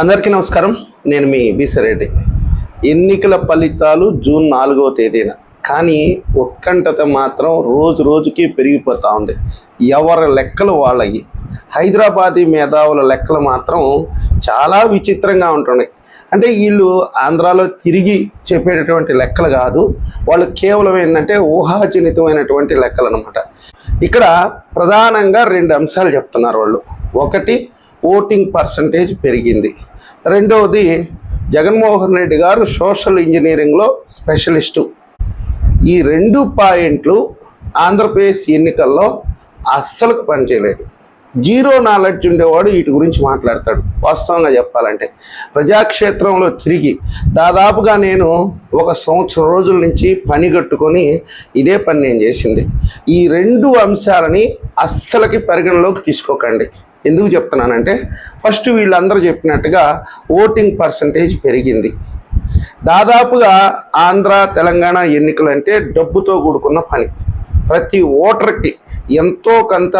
అందరికీ నమస్కారం. నేను మీ బీసరెడ్డి. ఎన్నికల ఫలితాలు జూన్ నాలుగవ తేదీన. కానీ ఉత్కంఠత మాత్రం రోజు రోజుకి పెరిగిపోతూ ఉంది. ఎవరి లెక్కలు వాళ్ళవి హైదరాబాదీ మేధావుల లెక్కలు మాత్రం చాలా విచిత్రంగా ఉంటున్నాయి. అంటే వీళ్ళు ఆంధ్రాలో తిరిగి చెప్పేటటువంటి లెక్కలు కాదు. వాళ్ళు కేవలం ఏంటంటే ఊహాజనితమైనటువంటి లెక్కలు అనమాట ఇక్కడ ప్రధానంగా రెండు అంశాలు చెప్తున్నారు వాళ్ళు. ఒకటి ఓటింగ్ పర్సంటేజ్ పెరిగింది. రెండవది జగన్మోహన్ రెడ్డి గారు సోషల్ ఇంజనీరింగ్లో స్పెషలిస్టు. ఈ రెండు పాయింట్లు ఆంధ్రప్రదేశ్ ఎన్నికల్లో అస్సలు పనిచేయలేదు. జీరో నాలెడ్జ్ ఉండేవాడు వీటి గురించి మాట్లాడతాడు. వాస్తవంగా చెప్పాలంటే ప్రజాక్షేత్రంలో తిరిగి దాదాపుగా నేను ఒక సంవత్సరం రోజుల నుంచి పని కట్టుకొని ఇదే పని నేను చేసింది. ఈ రెండు అంశాలని అస్సలకి పరిగణలోకి తీసుకోకండి. ఎందుకు చెప్తున్నానంటే ఫస్ట్ వీళ్ళందరూ చెప్పినట్టుగా ఓటింగ్ పర్సంటేజ్ పెరిగింది. దాదాపుగా ఆంధ్ర తెలంగాణ ఎన్నికలు అంటే డబ్బుతో కూడుకున్న పని. ప్రతి ఓటర్కి ఎంతో కొంత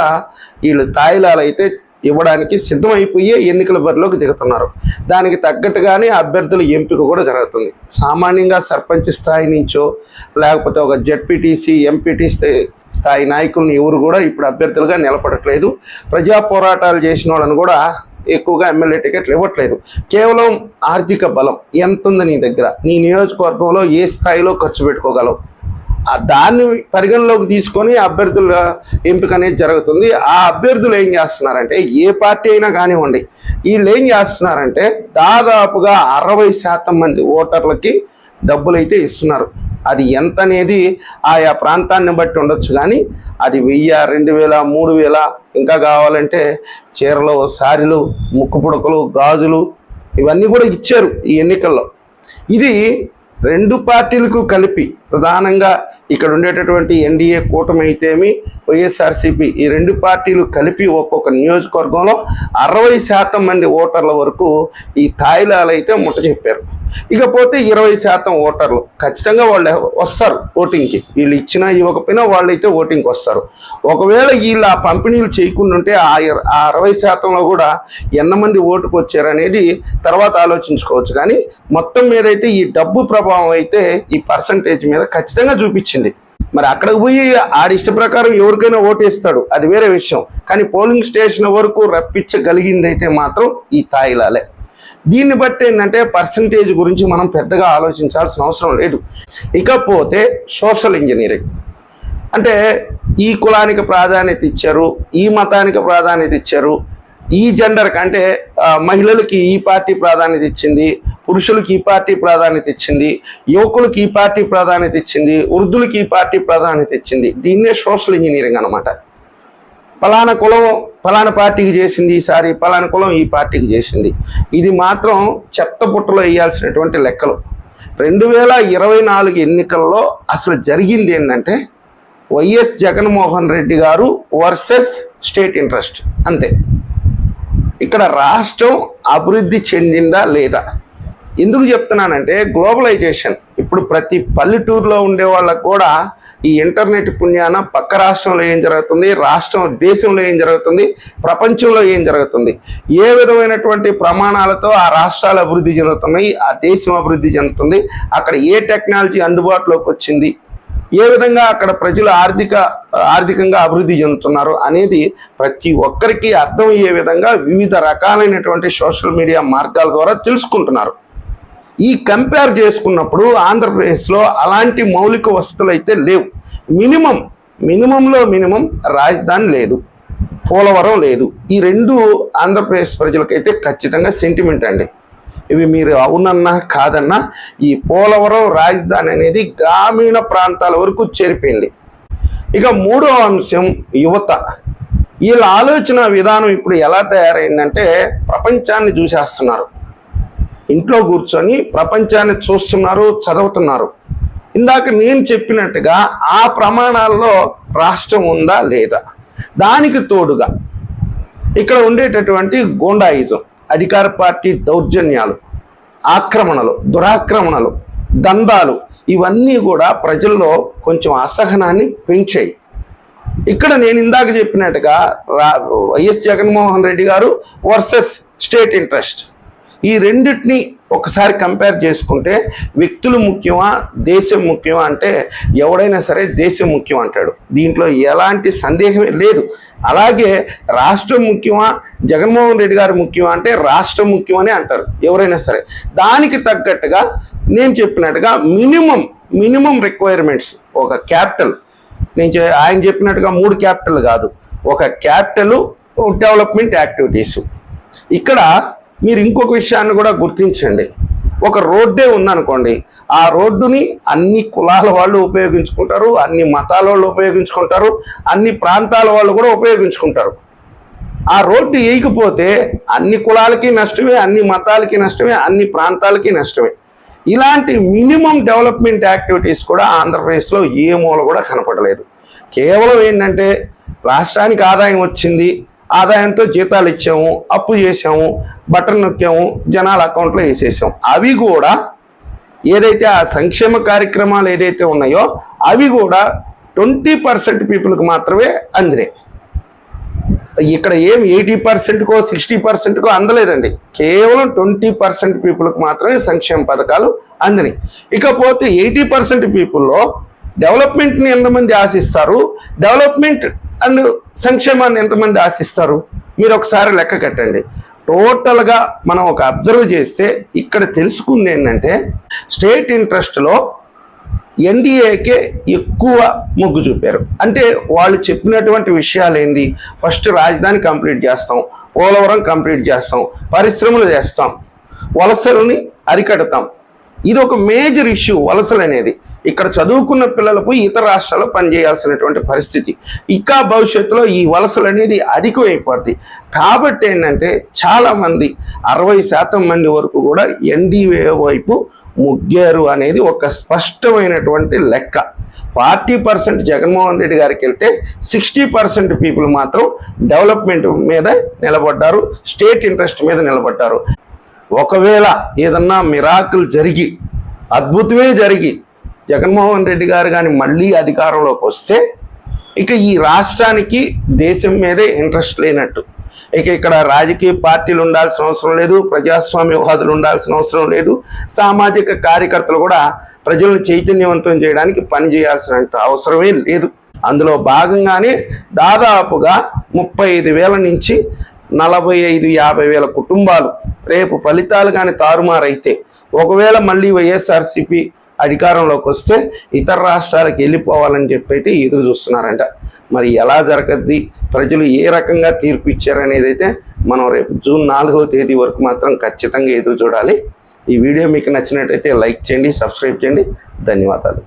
వీళ్ళు తాయిలాలు అయితే ఇవ్వడానికి సిద్ధమైపోయే ఎన్నికల బరిలోకి దిగుతున్నారు. దానికి తగ్గట్టుగానే అభ్యర్థుల ఎంపిక కూడా జరుగుతుంది. సామాన్యంగా సర్పంచ్ స్థాయి నుంచో లేకపోతే ఒక జెడ్పీటీసీ ఎంపీటీ స్థాయి నాయకుల్ని ఎవరు కూడా ఇప్పుడు అభ్యర్థులుగా నిలబడట్లేదు. ప్రజా పోరాటాలు చేసిన వాళ్ళని కూడా ఎక్కువగా ఎమ్మెల్యే టికెట్లు ఇవ్వట్లేదు. కేవలం ఆర్థిక బలం ఎంత ఉంది నీ దగ్గర? నీ నియోజకవర్గంలో ఏ స్థాయిలో ఖర్చు పెట్టుకోగలవు? ఆ దాన్ని పరిగణలోకి తీసుకొని అభ్యర్థుల ఎంపిక అనేది జరుగుతుంది. ఆ అభ్యర్థులు ఏం చేస్తున్నారంటే ఏ పార్టీ అయినా కానివ్వండి వీళ్ళు ఏం చేస్తున్నారంటే దాదాపుగా అరవై శాతం మంది ఓటర్లకి డబ్బులు అయితే ఇస్తున్నారు. అది ఎంత అనేది ఆయా ప్రాంతాన్ని బట్టి ఉండొచ్చు కానీ అది వెయ్యి రెండు వేల మూడు వేల ఇంకా కావాలంటే చీరలు సారీలు ముక్కు పుడకలు గాజులు ఇవన్నీ కూడా ఇచ్చారు ఈ ఎన్నికల్లో. ఇది రెండు పార్టీలకు కలిపి ప్రధానంగా ఇక్కడ ఉండేటటువంటి ఎన్డీఏ కూటమి అయితేమి వైఎస్ఆర్సీపీ ఈ రెండు పార్టీలు కలిపి ఒక్కొక్క నియోజకవర్గంలో అరవై శాతం మంది ఓటర్ల వరకు ఈ తాయిలాలు అయితే ముట్ట చెప్పారు ఇకపోతే ఇరవై శాతం ఓటర్లు. ఖచ్చితంగా వాళ్ళు వస్తారు ఓటింగ్కి. వీళ్ళు ఇచ్చినా ఇవ్వకపోయినా వాళ్ళు అయితే ఓటింగ్కి వస్తారు. ఒకవేళ వీళ్ళు ఆ పంపిణీలు చేయకుండా ఉంటే ఆ ఆ అరవై శాతంలో కూడా ఎంతమంది ఓటుకు వచ్చారనేది తర్వాత ఆలోచించుకోవచ్చు. కానీ మొత్తం మీద అయితే ఈ డబ్బు ప్రభావం అయితే ఈ పర్సంటేజ్ మీద ఖచ్చితంగా చూపించింది. మరి అక్కడికి పోయి ఆడి ఇష్ట ప్రకారం ఎవరికైనా ఓటేస్తాడు. అది వేరే విషయం. కానీ పోలింగ్ స్టేషన్ వరకు రప్పించగలిగిందైతే మాత్రం ఈ తాయిలాలే. దీన్ని బట్టి ఏంటంటే పర్సంటేజ్ గురించి మనం పెద్దగా ఆలోచించాల్సిన అవసరం లేదు. ఇకపోతే సోషల్ ఇంజనీరింగ్ అంటే ఈ కులానికి ప్రాధాన్యత ఇచ్చారు ఈ మతానికి ప్రాధాన్యత ఇచ్చారు ఈ జెండర్కి అంటే మహిళలకి ఈ పార్టీ ప్రాధాన్యత ఇచ్చింది పురుషులకి ఈ పార్టీ ప్రాధాన్యత ఇచ్చింది యువకులకి ఈ పార్టీ ప్రాధాన్యత ఇచ్చింది వృద్ధులకి ఈ పార్టీ ప్రాధాన్యత ఇచ్చింది. దీన్నే సోషల్ ఇంజనీరింగ్ అనమాట పలానా కులం పలానా పార్టీకి చేసింది ఈసారి పలానా కులం ఈ పార్టీకి చేసింది. ఇది మాత్రం చెత్త బుట్టలో వేయాల్సినటువంటి లెక్కలు. రెండు వేల ఇరవై నాలుగు ఎన్నికల్లో అసలు జరిగింది ఏంటంటే వైఎస్ జగన్మోహన్ రెడ్డి గారు వర్సెస్ స్టేట్ ఇంట్రెస్ట్ అంతే. ఇక్కడ రాష్ట్రం అభివృద్ధి చెందిందా లేదా? ఎందుకు చెప్తున్నానంటే గ్లోబలైజేషన్. ఇప్పుడు ప్రతి పల్లెటూరులో ఉండే వాళ్ళకు కూడా ఈ ఇంటర్నెట్ పుణ్యాన పక్క రాష్ట్రంలో ఏం జరుగుతుంది? రాష్ట్రం దేశంలో ఏం జరుగుతుంది? ప్రపంచంలో ఏం జరుగుతుంది? ఏ విధమైనటువంటి ప్రమాణాలతో ఆ రాష్ట్రాలు అభివృద్ధి చెందుతున్నాయి? ఆ దేశం అభివృద్ధి చెందుతుంది? అక్కడ ఏ టెక్నాలజీ అందుబాటులోకి వచ్చింది? ఏ విధంగా అక్కడ ప్రజలు ఆర్థిక ఆర్థికంగా అభివృద్ధి చెందుతున్నారు అనేది ప్రతి ఒక్కరికి అర్థమయ్యే విధంగా వివిధ రకాలైనటువంటి సోషల్ మీడియా మార్గాల ద్వారా తెలుసుకుంటున్నారు. ఈ కంపేర్ చేసుకున్నప్పుడు ఆంధ్రప్రదేశ్లో అలాంటి మౌలిక వసతులు అయితే లేవు. మినిమం మినిమంలో మినిమం రాజధాని లేదు పోలవరం లేదు. ఈ రెండు ఆంధ్రప్రదేశ్ ప్రజలకైతే ఖచ్చితంగా సెంటిమెంట్ అండి. ఇవి మీరు అవునన్నా కాదన్నా ఈ పోలవరం రాజధాని అనేది గ్రామీణ ప్రాంతాల వరకు చేరిపోయింది. ఇక మూడో అంశం యువత. వీళ్ళ ఆలోచన విధానం ఇప్పుడు ఎలా తయారైందంటే ప్రపంచాన్ని చూసేస్తున్నారు. ఇంట్లో కూర్చొని ప్రపంచాన్ని చూస్తున్నారు చదువుతున్నారు. ఇందాక నేను చెప్పినట్టుగా ఆ ప్రమాణాల్లో రాష్ట్రం ఉందా లేదా? దానికి తోడుగా ఇక్కడ ఉండేటటువంటి గోండాయిజం అధికార పార్టీ దౌర్జన్యాలు ఆక్రమణలు దురాక్రమణలు దందాలు ఇవన్నీ కూడా ప్రజల్లో కొంచెం అసహనాన్ని పెంచాయి. ఇక్కడ నేను ఇందాక చెప్పినట్టుగా రా వైఎస్ జగన్మోహన్ రెడ్డి గారు వర్సెస్ స్టేట్ ఇంట్రెస్ట్. ఈ రెండింటిని ఒకసారి కంపేర్ చేసుకుంటే వ్యక్తులు ముఖ్యమా దేశం ముఖ్యమా అంటే ఎవడైనా సరే దేశం ముఖ్యం అంటాడు. దీంట్లో ఎలాంటి సందేహమే లేదు. అలాగే రాష్ట్రం ముఖ్యమా జగన్మోహన్ రెడ్డి గారు ముఖ్యమా అంటే రాష్ట్రం ముఖ్యమని అంటారు ఎవరైనా సరే. దానికి తగ్గట్టుగా నేను చెప్పినట్టుగా మినిమం మినిమం రిక్వైర్మెంట్స్ ఒక క్యాపిటల్ నేను ఆయన చెప్పినట్టుగా మూడు క్యాపిటల్ కాదు. ఒక క్యాపిటల్ డెవలప్మెంట్ యాక్టివిటీస్ ఇక్కడ మీరు ఇంకొక విషయాన్ని కూడా గుర్తించండి. ఒక రోడ్డే ఉందనుకోండి ఆ రోడ్డుని అన్ని కులాల వాళ్ళు ఉపయోగించుకుంటారు అన్ని మతాల వాళ్ళు ఉపయోగించుకుంటారు అన్ని ప్రాంతాల వాళ్ళు కూడా ఉపయోగించుకుంటారు. ఆ రోడ్డు వేయకపోతే అన్ని కులాలకి నష్టమే అన్ని మతాలకి నష్టమే అన్ని ప్రాంతాలకి నష్టమే. ఇలాంటి మినిమం డెవలప్మెంట్ యాక్టివిటీస్ కూడా ఆంధ్రప్రదేశ్లో ఏ మూల కూడా కనపడలేదు. కేవలం ఏంటంటే రాష్ట్రానికి ఆదాయం వచ్చింది ఆదాయంతో జీతాలు ఇచ్చాము అప్పు చేసాము బట్టలు నొక్కాము జనాల అకౌంట్లో వేసేసాము అవి కూడా ఏదైతే ఆ సంక్షేమ కార్యక్రమాలు ఏదైతే ఉన్నాయో అవి కూడా ట్వంటీ పర్సెంట్ పీపుల్కి మాత్రమే అందినాయి. ఇక్కడ ఏం ఎయిటీ పర్సెంట్కో సిక్స్టీ పర్సెంట్కో అందలేదండి. కేవలం ట్వంటీ పర్సెంట్ పీపుల్కి మాత్రమే సంక్షేమ పథకాలు అందినాయి. ఇకపోతే ఎయిటీ పర్సెంట్ పీపుల్లో డెవలప్మెంట్ని ఎంతమంది ఆశిస్తారు? డెవలప్మెంట్ అండ్ సంక్షేమాన్ని ఎంతమంది ఆశిస్తారు? మీరు ఒకసారి లెక్క కట్టండి. టోటల్గా మనం ఒక అబ్జర్వ్ చేస్తే ఇక్కడ తెలుసుకుంది ఏంటంటే స్టేట్ ఇంట్రెస్ట్లో ఎన్డీఏకే ఎక్కువ మొగ్గు చూపారు. అంటే వాళ్ళు చెప్పినటువంటి విషయాలు ఏంది? ఫస్ట్ రాజధాని కంప్లీట్ చేస్తాం పోలవరం కంప్లీట్ చేస్తాం పరిశ్రమలు చేస్తాం వలసలని అరికడతాం. ఇది ఒక మేజర్ ఇష్యూ వలసలు అనేది ఇక్కడ చదువుకున్న పిల్లలకు ఇతర రాష్ట్రాల్లో పనిచేయాల్సినటువంటి పరిస్థితి. ఇంకా భవిష్యత్తులో ఈ వలసలు అనేది అధికమైపోద్ది కాబట్టి ఏంటంటే చాలామంది అరవై శాతం మంది వరకు కూడా ఎన్డీఏ వైపు ముగ్గారు అనేది ఒక స్పష్టమైనటువంటి లెక్క. ఫార్టీ పర్సెంట్ జగన్మోహన్ రెడ్డి గారికి వెళ్తే సిక్స్టీ పర్సెంట్ పీపుల్ మాత్రం డెవలప్మెంట్ మీద నిలబడ్డారు స్టేట్ ఇంట్రెస్ట్ మీద నిలబడ్డారు. ఒకవేళ ఏదన్నా మిరాకులు జరిగి అద్భుతమే జరిగి జగన్మోహన్ రెడ్డి గారు కానీ మళ్ళీ అధికారంలోకి వస్తే ఇక ఈ రాష్ట్రానికి దేశం మీదే ఇంట్రెస్ట్ లేనట్టు. ఇక ఇక్కడ రాజకీయ పార్టీలు ఉండాల్సిన అవసరం లేదు ప్రజాస్వామ్యవాదులు ఉండాల్సిన అవసరం లేదు సామాజిక కార్యకర్తలు కూడా ప్రజలను చైతన్యవంతం చేయడానికి పని చేయాల్సిన అవసరమే లేదు. అందులో భాగంగానే దాదాపుగా ముప్పై ఐదు వేల నుంచి నలభై ఐదు యాభై వేల కుటుంబాలు రేపు ఫలితాలు కానీ తారుమారైతే ఒకవేళ మళ్ళీ వైఎస్ఆర్సీపీ అధికారంలోకి వస్తే ఇతర రాష్ట్రాలకు వెళ్ళిపోవాలని చెప్పి అయితే ఎదురు చూస్తున్నారంట. మరి ఎలా జరగద్ది? ప్రజలు ఏ రకంగా తీర్పు ఇచ్చారనేది అయితే మనం రేపు జూన్ నాలుగవ తేదీ వరకు మాత్రం ఖచ్చితంగా ఎదురు చూడాలి. ఈ వీడియో మీకు నచ్చినట్టయితే లైక్ చేయండి సబ్స్క్రైబ్ చేయండి. ధన్యవాదాలు.